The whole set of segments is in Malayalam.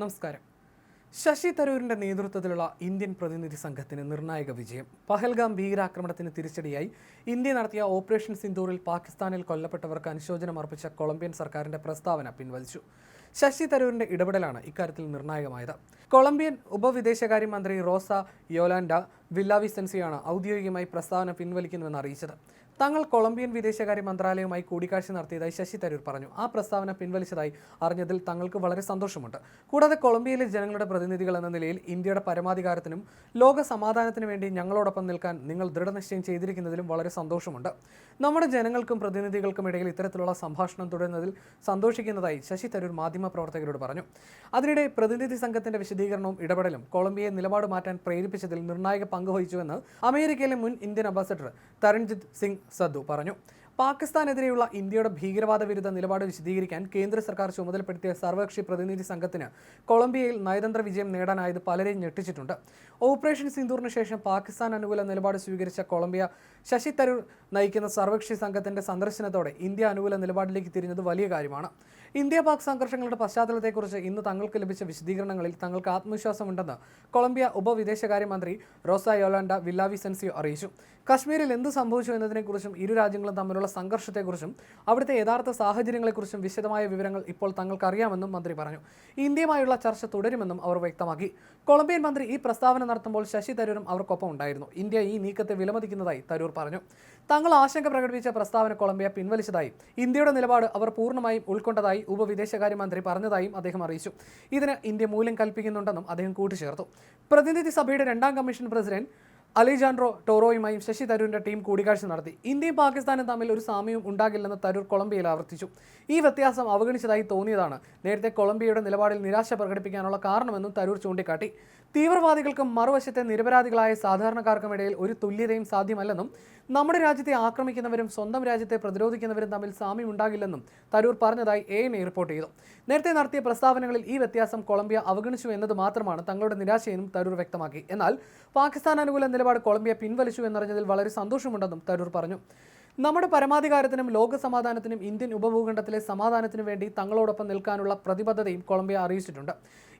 നമസ്കാരം. ശശി തരൂരിന്റെ നേതൃത്വത്തിലുള്ള ഇന്ത്യൻ പ്രതിനിധി സംഘത്തിന് നിർണായക വിജയം. പഹൽഗാം ഭീകരാക്രമണത്തിന് തിരിച്ചടിയായി ഇന്ത്യ നടത്തിയ ഓപ്പറേഷൻ സിന്ദൂറിൽ പാകിസ്ഥാനിൽ കൊല്ലപ്പെട്ടവർക്ക് അനുശോചനം അർപ്പിച്ച കൊളംബിയൻ സർക്കാരിന്റെ പ്രസ്താവന പിൻവലിച്ചു. ശശി തരൂരിന്റെ ഇടപെടലാണ് ഇക്കാര്യത്തിൽ നിർണായകമായത്. കൊളംബിയൻ ഉപവിദേശകാര്യമന്ത്രി റോസ യോലാൻഡ വില്ലാവിസെൻസിയാണ് ഔദ്യോഗികമായി പ്രസ്താവന പിൻവലിക്കുന്നുവെന്ന് അറിയിച്ചത്. തങ്ങൾ കൊളംബിയൻ വിദേശകാര്യ മന്ത്രാലയവുമായി കൂടിക്കാഴ്ച നടത്തിയതായി ശശി തരൂർ പറഞ്ഞു. ആ പ്രസ്താവന പിൻവലിച്ചതായി അറിഞ്ഞതിൽ തങ്ങൾക്ക് വളരെ സന്തോഷമുണ്ട്. കൂടാതെ കൊളംബിയയിലെ ജനങ്ങളുടെ പ്രതിനിധികൾ എന്ന നിലയിൽ ഇന്ത്യയുടെ പരമാധികാരത്തിനും ലോക സമാധാനത്തിനു വേണ്ടി ഞങ്ങളോടൊപ്പം നിൽക്കാൻ നിങ്ങൾ ദൃഢനിശ്ചയം ചെയ്തിരിക്കുന്നതിലും വളരെ സന്തോഷമുണ്ട്. നമ്മുടെ ജനങ്ങൾക്കും പ്രതിനിധികൾക്കും ഇടയിൽ ഇത്തരത്തിലുള്ള സംഭാഷണം തുടരുന്നതിൽ സന്തോഷിക്കുന്നതായി ശശി തരൂർ മാധ്യമപ്രവർത്തകരോട് പറഞ്ഞു. അതിനിടെ പ്രതിനിധി സംഘത്തിന്റെ വിശദീകരണവും ഇടപെടലും കൊളംബിയയെ നിലപാട് മാറ്റാൻ പ്രേരിപ്പിച്ചതിൽ നിർണായക പങ്ക് വഹിച്ചുവെന്ന് അമേരിക്കയിലെ മുൻ ഇന്ത്യൻ അംബാസഡർ തരൺജിത് സിംഗ് സദ്ദു പറഞ്ഞു. പാകിസ്ഥാനെതിരെയുള്ള ഇന്ത്യയുടെ ഭീകരവാദ വിരുദ്ധ നിലപാട് വിശദീകരിക്കാൻ കേന്ദ്ര സർക്കാർ ചുമതലപ്പെടുത്തിയ സർവകക്ഷി പ്രതിനിധി സംഘത്തിന് കൊളംബിയയിൽ നയതന്ത്ര വിജയം നേടാനായത് പലരെയും ഞെട്ടിച്ചിട്ടുണ്ട്. ഓപ്പറേഷൻ സിന്ദൂറിന് ശേഷം പാകിസ്ഥാൻ അനുകൂല നിലപാട് സ്വീകരിച്ച കൊളംബിയ ശശി തരൂർ നയിക്കുന്ന സർവകക്ഷി സംഘത്തിന്റെ സന്ദർശനത്തോടെ ഇന്ത്യ അനുകൂല നിലപാടിലേക്ക് തിരിഞ്ഞത് വലിയ കാര്യമാണ്. ഇന്ത്യ പാക് സംഘർഷങ്ങളുടെ പശ്ചാത്തലത്തെക്കുറിച്ച് ഇന്ന് തങ്ങൾക്ക് ലഭിച്ച വിശദീകരണങ്ങളിൽ തങ്ങൾക്ക് ആത്മവിശ്വാസമുണ്ടെന്ന് കൊളംബിയ ഉപവിദേശകാര്യമന്ത്രി റോസ യോലാൻഡ വില്ലാവിസെൻസിയോ അറിയിച്ചു. കശ്മീരിൽ എന്ത് സംഭവിച്ചു എന്നതിനെക്കുറിച്ചും ഇരു രാജ്യങ്ങളും തമ്മിലുള്ള സംഘർഷത്തെക്കുറിച്ചും അവിടുത്തെ യഥാർത്ഥ സാഹചര്യങ്ങളെക്കുറിച്ചും വിശദമായ വിവരങ്ങൾ ഇപ്പോൾ തങ്ങൾക്ക് അറിയാമെന്നും മന്ത്രി പറഞ്ഞു. ഇന്ത്യയുമായുള്ള ചർച്ച തുടരുമെന്നും അവർ വ്യക്തമാക്കി. കൊളംബിയൻ മന്ത്രി ഈ പ്രസ്താവന നടത്തുമ്പോൾ ശശി തരൂരും അവർക്കൊപ്പം ഉണ്ടായിരുന്നു. ഇന്ത്യ ഈ നീക്കത്തെ വിലമതിക്കുന്നതായി തരൂർ പറഞ്ഞു. തങ്ങൾ ആശങ്ക പ്രകടിപ്പിച്ച പ്രസ്താവന കൊളംബിയ പിൻവലിച്ചതായി. ഇന്ത്യയുടെ നിലപാട് അവർ പൂർണമായും ഉൾക്കൊണ്ടതായി ഉപവിദേശകാര്യമന്ത്രി പറഞ്ഞതായും അദ്ദേഹം അറിയിച്ചു. ഇതിന് ഇന്ത്യ മൂല്യം കൽപ്പിക്കുന്നുണ്ടെന്നും അദ്ദേഹം കൂട്ടിച്ചേർത്തു. പ്രതിനിധി സഭയുടെ രണ്ടാം കമ്മീഷൻ പ്രസിഡന്റ് അലിജാൻഡ്രോ ടോറോയുമായും ശശി തരൂരിന്റെ ടീം കൂടിക്കാഴ്ച നടത്തി. ഇന്ത്യയും പാകിസ്ഥാനും തമ്മിൽ ഒരു സാമ്യവും ഉണ്ടാകില്ലെന്ന് തരൂർ കൊളംബിയയിൽ ആവർത്തിച്ചു. ഈ വ്യത്യാസം അവഗണിച്ചതായി തോന്നിയതാണ്. നേരത്തെ കൊളംബിയയുടെ നിലപാടിൽ നിരാശ പ്രകടിപ്പിക്കാനുള്ള കാരണമെന്നും തരൂർ ചൂണ്ടിക്കാട്ടി. തീവ്രവാദികൾക്കും മറുവശത്തെ നിരപരാധികളായ സാധാരണക്കാർക്കും ഇടയിൽ ഒരു തുല്യതയും സാധ്യമല്ലെന്നും നമ്മുടെ രാജ്യത്തെ ആക്രമിക്കുന്നവരും സ്വന്തം രാജ്യത്തെ പ്രതിരോധിക്കുന്നവരും തമ്മിൽ സാമ്യം ഉണ്ടാകില്ലെന്നും തരൂർ പറഞ്ഞതായി എ എൻ റിപ്പോർട്ട് ചെയ്തു. നേരത്തെ നടത്തിയ പ്രസ്താവനകളിൽ ഈ വ്യത്യാസം കൊളംബിയ അവഗണിച്ചു എന്നത് മാത്രമാണ് തങ്ങളുടെ നിരാശയെന്നും തരൂർ വ്യക്തമാക്കി. എന്നാൽ പാകിസ്ഥാൻ അനുകൂല നിലപാട് കൊളംബിയ പിൻവലിച്ചു എന്നറിഞ്ഞതിൽ വളരെ സന്തോഷമുണ്ടെന്നും തരൂർ പറഞ്ഞു. നമ്മുടെ പരമാധികാരത്തിനും ലോക സമാധാനത്തിനും ഇന്ത്യൻ ഉപഭൂഖണ്ഡത്തിലെ സമാധാനത്തിനു വേണ്ടി തങ്ങളോടൊപ്പം നിൽക്കാനുള്ള പ്രതിബദ്ധതയും കൊളംബിയ അറിയിച്ചിട്ടുണ്ട്.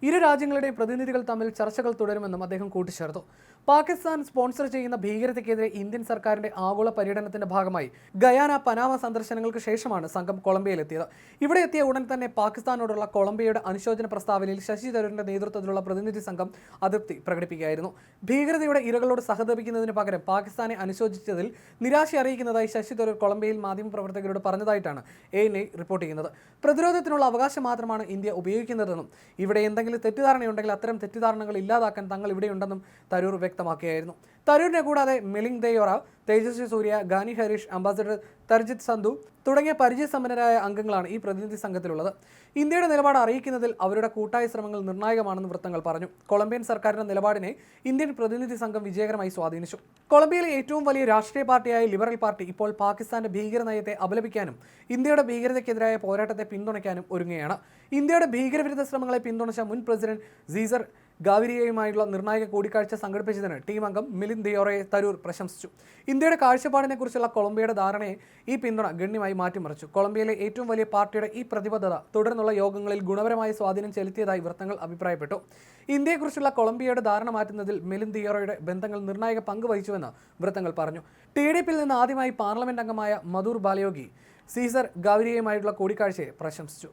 ഇരു രാജ്യങ്ങളുടെയും പ്രതിനിധികൾ തമ്മിൽ ചർച്ചകൾ തുടരുമെന്നും അദ്ദേഹം കൂട്ടിച്ചേർത്തു. പാകിസ്ഥാൻ സ്പോൺസർ ചെയ്യുന്ന ഭീകരതയ്ക്കെതിരെ ഇന്ത്യൻ സർക്കാരിന്റെ ആഗോള പര്യടനത്തിന്റെ ഭാഗമായി ഗയാന പനാമ സന്ദർശനങ്ങൾക്ക് ശേഷമാണ് സംഘം കൊളംബിയയിലെത്തിയത്. ഇവിടെ എത്തിയ ഉടൻ തന്നെ പാകിസ്ഥാനോടുള്ള കൊളംബിയയുടെ അനുശോചന പ്രസ്താവനയിൽ ശശി തരൂരിന്റെ നേതൃത്വത്തിലുള്ള പ്രതിനിധി സംഘം അതൃപ്തി പ്രകടിപ്പിക്കുകയായിരുന്നു. ഭീകരതയുടെ ഇരകളോട് സഹതപിക്കുന്നതിന് പകരം പാകിസ്ഥാനെ അനുശോചിച്ചതിൽ നിരാശ അറിയിക്കുന്നതായി ശശി തരൂർ കൊളംബിയയിൽ മാധ്യമപ്രവർത്തകരോട് പറഞ്ഞതായിട്ടാണ് എ എൻ ഐ റിപ്പോർട്ട് ചെയ്യുന്നത്. പ്രതിരോധത്തിനുള്ള അവകാശം മാത്രമാണ് ഇന്ത്യ ഉപയോഗിക്കുന്നതെന്നും ഇവിടെ എന്തെങ്കിലും തെറ്റിദ്ധാരണയുണ്ടെങ്കിൽ അത്തരം തെറ്റിദ്ധാരണകൾ ഇല്ലാതാക്കാൻ തങ്ങൾ ഇവിടെയുണ്ടെന്നും തരൂർ വ്യക്തമാക്കുകയായിരുന്നു തരൂരിനെ കൂടാതെ മിലിംഗ് ദയോറ തേജസ്വി സൂര്യ ഗാനി ഹരീഷ് അംബാസഡർ തർജിത് സന്ധു തുടങ്ങിയ പരിചയസമ്പന്നരായ അംഗങ്ങളാണ് ഈ പ്രതിനിധി സംഘത്തിലുള്ളത്. ഇന്ത്യയുടെ നിലപാട് അറിയിക്കുന്നതിൽ അവരുടെ കൂട്ടായ ശ്രമങ്ങൾ നിർണായകമാണെന്ന് വൃത്തങ്ങൾ പറഞ്ഞു. കൊളംബിയൻ സർക്കാരിന്റെ നിലപാടിനെ ഇന്ത്യൻ പ്രതിനിധി സംഘം വിജയകരമായി സ്വാധീനിച്ചു. കൊളംബിയയിലെ ഏറ്റവും വലിയ രാഷ്ട്രീയ പാർട്ടിയായ ലിബറൽ പാർട്ടി ഇപ്പോൾ പാകിസ്ഥാന്റെ ഭീകര നയത്തെ അപലപിക്കാനും ഇന്ത്യയുടെ ഭീകരതയ്ക്കെതിരായ പോരാട്ടത്തെ പിന്തുണയ്ക്കാനും ഒരുങ്ങുകയാണ്. ഇന്ത്യയുടെ ഭീകരവിരുദ്ധ ശ്രമങ്ങളെ പിന്തുണച്ച മുൻ പ്രസിഡന്റ് സീസർ ഗാവിരിയയുമായുള്ള നിർണായക കൂടിക്കാഴ്ച സംഘടിപ്പിച്ചതിന് ടീം അംഗം മിലിൻ ദിയോറയെ തരൂർ പ്രശംസിച്ചു. ഇന്ത്യയുടെ കാഴ്ചപ്പാടിനെക്കുറിച്ചുള്ള കൊളംബിയയുടെ ധാരണയെ ഈ പിന്തുണ ഗണ്യമായി മാറ്റിമറിച്ചു. കൊളംബിയയിലെ ഏറ്റവും വലിയ പാർട്ടിയുടെ ഈ പ്രതിബദ്ധത തുടർന്നുള്ള യോഗങ്ങളിൽ ഗുണപരമായ സ്വാധീനം ചെലുത്തിയതായി വൃത്തങ്ങൾ അഭിപ്രായപ്പെട്ടു. ഇന്ത്യയെക്കുറിച്ചുള്ള കൊളംബിയയുടെ ധാരണ മാറ്റുന്നതിൽ മിലിൻ ദിയോറയുടെ ബന്ധങ്ങൾ നിർണായക പങ്ക് വഹിച്ചുവെന്ന് വൃത്തങ്ങൾ പറഞ്ഞു. ടി ഡി പിയിൽ നിന്ന് ആദ്യമായി പാർലമെന്റ് അംഗമായ മധൂർ ബാലയോഗി സീസർ ഗാവിരിയയുമായുള്ള കൂടിക്കാഴ്ചയെ പ്രശംസിച്ചു.